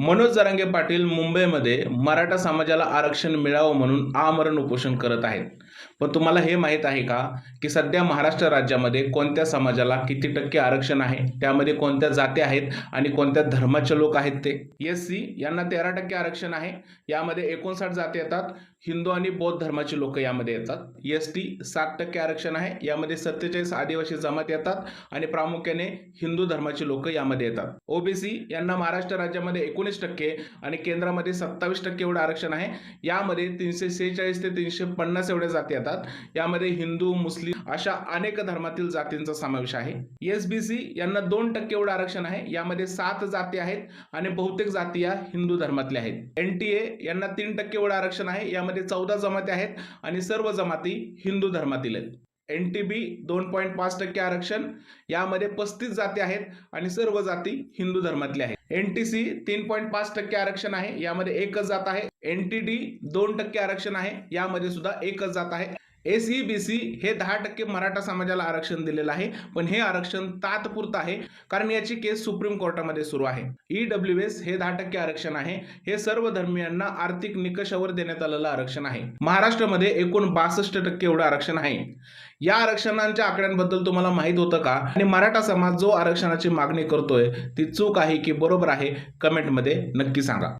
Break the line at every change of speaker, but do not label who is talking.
मनोज जरांगे पाटील मुंबईमध्ये मराठा समाजाला आरक्षण मिळावं म्हणून आमरण उपोषण करत आहेत. पण तुम्हाला हे माहीत आहे का की सध्या महाराष्ट्र राज्यामध्ये कोणत्या समाजाला किती टक्के आरक्षण आहे? त्यामध्ये कोणत्या जाती आहेत आणि कोणत्या धर्माचे लोक आहेत ते? एस सी यांना तेरा टक्के आरक्षण आहे. यामध्ये एकोणसाठ जाती येतात. हिंदू आणि बौद्ध धर्माचे लोक यामध्ये येतात. एस टी सात टक्के आरक्षण आहे. यामध्ये सत्तेचाळीस आदिवासी जमात येतात आणि प्रामुख्याने हिंदू धर्माचे लोक यामध्ये येतात. ओबीसी यांना महाराष्ट्र राज्यामध्ये एकोणीस टक्के आणि केंद्रामध्ये सत्तावीस टक्के एवढं आरक्षण आहे. यामध्ये तीनशे सेहेचाळीस ते तीनशे पन्नास एवढ्या जाती येतात. यामध्ये हिंदू मुस्लिम अशा अनेक धर्मातील जातींचा समावेश आहे. एसबीसी यांना दोन टक्के एवढं आरक्षण आहे. यामध्ये सात जाती आहेत आणि बहुतेक जाती या हिंदू धर्मातल्या आहेत. एन टी ए यांना तीन टक्के एवढं आरक्षण आहे. यामध्ये चौदा जमाती आहेत आणि सर्व जमाती हिंदू धर्मातील आहेत. एन टी बी दोन पॉईंट पाच टक्के आरक्षण यामध्ये पस्तीस जाती आहेत आणि सर्व जाती हिंदू धर्मातल्या आहेत. एन टी सी तीन पॉईंट पाच टक्के आरक्षण आहे यामध्ये एकच जात आहे. एन टी डी दोन टक्के आरक्षण आहे यामध्ये सुद्धा एकच जात आहे. एस ई बी सी हे दहा टक्के मराठा समाजाला आरक्षण दिलेलं आहे. पण हे आरक्षण तात्पुरतं आहे कारण याची केस सुप्रीम कोर्टामध्ये सुरू आहे. ई डब्ल्यू एस हे दहा टक्के आरक्षण आहे. हे सर्व धर्मियांना आर्थिक निकषावर देण्यात आलेलं आरक्षण आहे. महाराष्ट्रामध्ये एकूण बासष्ट टक्के एवढं आरक्षण आहे. या आरक्षणांच्या आकड्यांबद्दल तुम्हाला माहीत होतं का? आणि मराठा समाज जो आरक्षणाची मागणी करतोय ती चूक आहे की बरोबर आहे? कमेंटमध्ये नक्की सांगा.